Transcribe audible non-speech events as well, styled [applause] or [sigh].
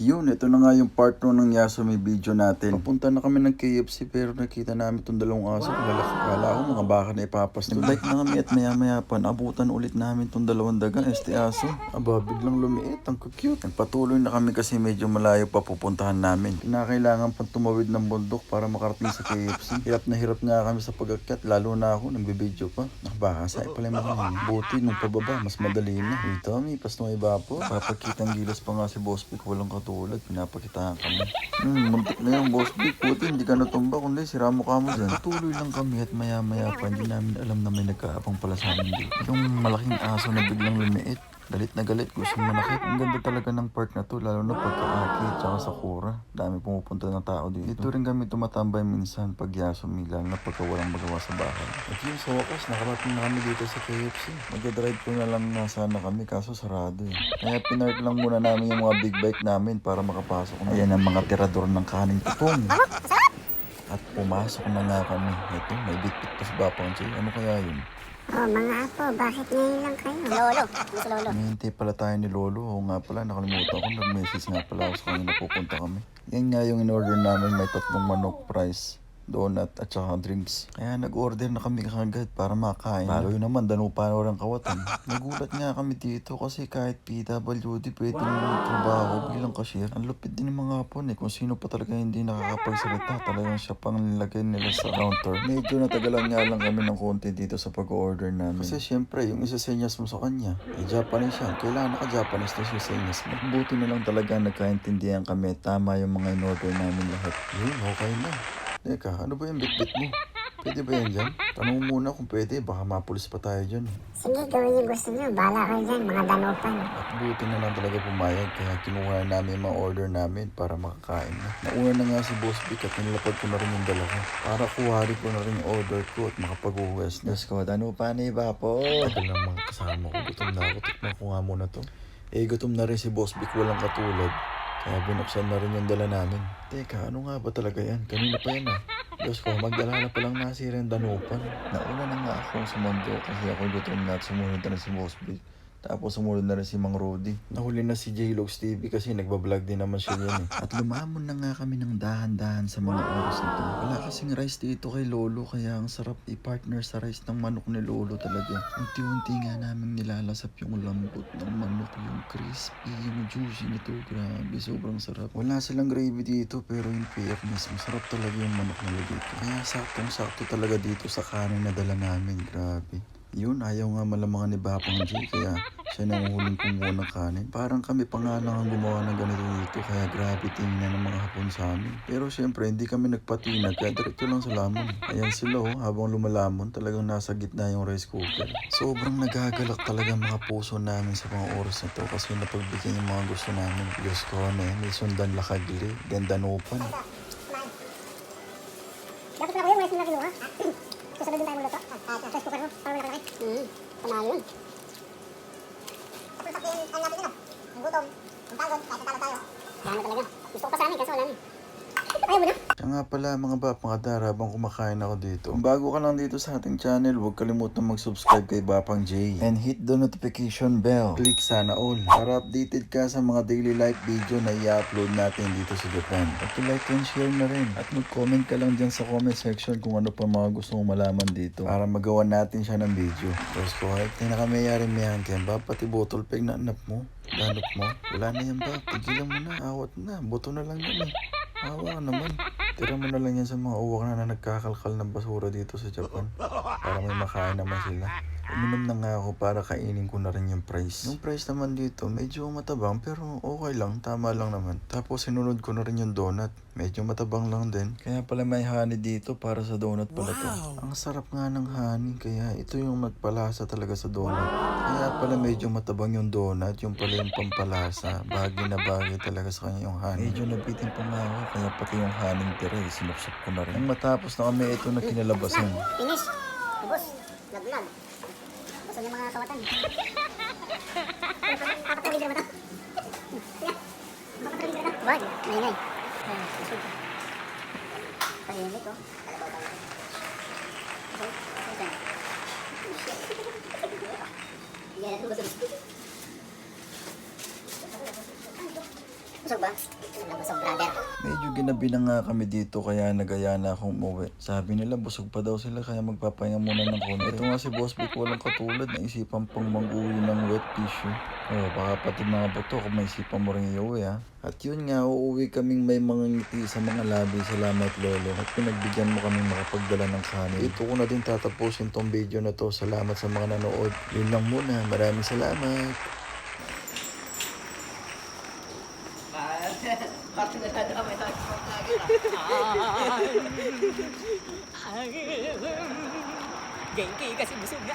yun, ito na nga yung part 2 ng Yasumi video natin. Papunta na kami ng KFC pero nakita namin itong dalawang aso. Kala, kala ko mga baka na ipapas. Nag-like na kami at maya maya pa, abutan ulit namin itong dalawang daga, este aso. Aba, biglang lumiit, ang cute. Nagpatuloy na kami kasi medyo malayo pa pupuntahan namin. Kinakailangan pang tumawid ng bundok para makarating sa KFC. [laughs] Hirap na hirap nga kami sa pag-akyat, lalo na ako, nagbibideo pa. Nakabaka sa pala yung mga. Buti nung pababa, mas madali na. Ito, may pas na iba po. Papakitang gilas pa nga si Boss Vic, walang katulad. Pinapakitaan kami. Hmm, muntik na yung Boss Vic. Buti, hindi ka natumba, kundi sira mo ka mo dyan. Tuloy lang kami at maya maya pa, hindi namin alam na may nagkaabang pala sa amin dito. Yung malaking aso na biglang lumiit. Galit na galit, gusto manakit. Ang ganda talaga ng park na to, lalo na pagka-aki at sakura. Dami pumupunta ng tao dito. Dito rin kami tumatambay minsan pag yasumi, lalo na pagka walang magawa sa bahay. At yun, sa wakas, nakarating na kami dito sa KFC. Magdadrive ko na lang na sana kami, kaso sarado eh. Kaya pinark lang muna namin yung mga big bike namin para makapasok na. Ayan ang mga tirador ng kaning tutong. Pumasok na nga kami. Ito, may bitbit pa sa Bapang Chay. Ano kaya yun? Oh, mga apo, bakit ngayon lang kayo? Lolo, gusto lolo. Hinihintay pala tayo ni Lolo. Oo nga pala, nakalimutan ko. Nag-message nga pala ako sa kanya na pupunta kami. Yan nga yung in-order namin. May tatlong manok price donut at saka drinks. Kaya nag-order na kami kagad para makain. Lalo yun naman, danupa na walang kawatan. [laughs] Nagulat nga kami dito kasi kahit PWD pwedeng trabaho bilang cashier. Ang lupit din ng mga hapon eh. Kung sino pa talaga hindi nakakapagsalita, talagang siya pang nilagay nila sa counter. Medyo natagalan nga lang kami ng konti dito sa pag-order namin. Kasi syempre, yung isa-senyas mo sa kanya, eh Japanese yan. Kailangan naka-Japanese na siya senyas mo. Buti na lang talaga nagkaintindihan kami. Tama yung mga in-order namin lahat. Yun, okay na. Teka, ano ba yung bitbit mo? Pwede ba yan dyan? Tanong mo muna kung pwede, baka mapulis pa tayo dyan. Sige, gawin yung gusto nyo. Bala kayo dyan, mga danupan. At buti na lang talaga pumayag, kaya kinuha na namin yung mga order namin para makakain na. Nauna na nga si Boss Vic at nilapag ko na rin yung dala ko. Para kuhari ko na rin yung order ko at makapag-uwes na. Diyos ko, ano pa na iba po? Tagal ng mga kasama ko, gutom na ako. Tikman ko nga muna to. Eh, gutom na rin si Boss Vic, walang katulad. Kaya binuksan na rin yung dala namin. Teka, ano nga ba talaga yan? Kanina pa yan ah. Diyos ko, magdala na palang nasira yung danupan. Nauna na nga ako sa mundo kasi ako gutom na at sumunod na rin si Vic. Tapos sumunod na rin si Mang Rudy. Nahuli na si J-Logs TV kasi nagbablog din naman siya yun eh. [laughs] At lumamon na nga kami ng dahan-dahan sa mga oras na to. Wala kasing rice dito kay Lolo kaya ang sarap i-partner sa rice ng manok ni Lolo talaga. Unti-unti nga namin nilalasap yung lambot ng manok, yung crispy, yung juicy nito. Grabe, sobrang sarap. Wala silang gravy dito pero yung fairness, masarap talaga yung manok nila dito. Kaya saktong-sakto talaga dito sa kanin na dala namin. Grabe. Yun, ayaw nga malamangan ni Bapang J, kaya siya nanguhuling kumuha ng kanin. Parang kami pa nga lang ang gumawa ng ganito dito, kaya grabe tingnan ng mga hapon sa amin. Pero syempre, hindi kami nagpatinag, kaya diretso lang sa lamon. Ayan sila oh, habang lumalamon, talagang nasa gitna yung rice cooker. Sobrang nagagalak talaga mga puso namin sa mga oras na to kasi napagbigyan yung mga gusto namin. Diyos ko, ano eh, may sundan lakagli, ganda nupan. Dapat pala ko yun, wala sila kinuha. Susunod din tayo muluto. Rice cooker mo, para wala kalaki. Hmm, tama yun. Tapos sabihin, ano natin yun ah. Ang gutom, ang pagod, kahit natalo tayo. Dami talaga. Gusto ko pa sa amin, kaso wala na. Kaya nga pala mga bap, mga dar, habang kumakain ako dito. Kung bago ka lang dito sa ating channel, huwag kalimutan mag-subscribe kay Bapang J. And hit the notification bell. Click sana all para updated ka sa mga daily life video na i-upload natin dito sa Japan. At like and share na rin. At mag-comment ka lang dyan sa comment section kung ano pa mga gusto mong malaman dito para magawa natin siya ng video. Tapos ko, ay na kami yari miyan kaya ba, pati bottle peg na anap mo. Ganap mo. Wala na yan ba? Tigilan mo na. Awat na. Boto na lang yan eh. Awa naman. Tira mo na lang yan sa mga uwak na, na nagkakalkal ng basura dito sa Japan. Para may makain naman sila. Uminom na nga ako para kainin ko na rin yung price. Yung price naman dito, medyo matabang pero okay lang, tama lang naman. Tapos sinunod ko na rin yung donut. Medyo matabang lang din. Kaya pala may honey dito para sa donut pala to. Ang sarap nga ng honey, kaya ito yung magpalasa talaga sa donut. Kaya pala medyo matabang yung donut, yung pala yung pampalasa. Bagay na bagay talaga sa kanya yung honey. Medyo nabitin pa nga ako, kaya pati yung honey tira, sinuksok ko na rin. Nang matapos na kami, ito na kinalabasan. Finish. Ubus. Naglag. Gusto niya mga kawatan. Papatawid na ba ito? Papatawid na ba ito? Wag. Maingay. Tahimik oh. Busog ba? Busog na busog, brother. Medyo ginabi na nga kami dito kaya nagaya na akong umuwi. Sabi nila busog pa daw sila kaya magpapahinga muna ng konti. Ito nga si Boss Vic walang katulad na isipan pang mag-uwi ng wet tissue. Oh, baka pati mga buto kung may isipan mo rin iuwi ha. At yun nga, uuwi kaming may mga ngiti sa mga labi. Salamat Lolo. At pinagbigyan mo kaming makapagdala ng kanin. Ito ko na din tatapusin tong video na to. Salamat sa mga nanood. Yun lang muna. Maraming salamat. Bakit nadadamay tayo sa Genki kasi busog na.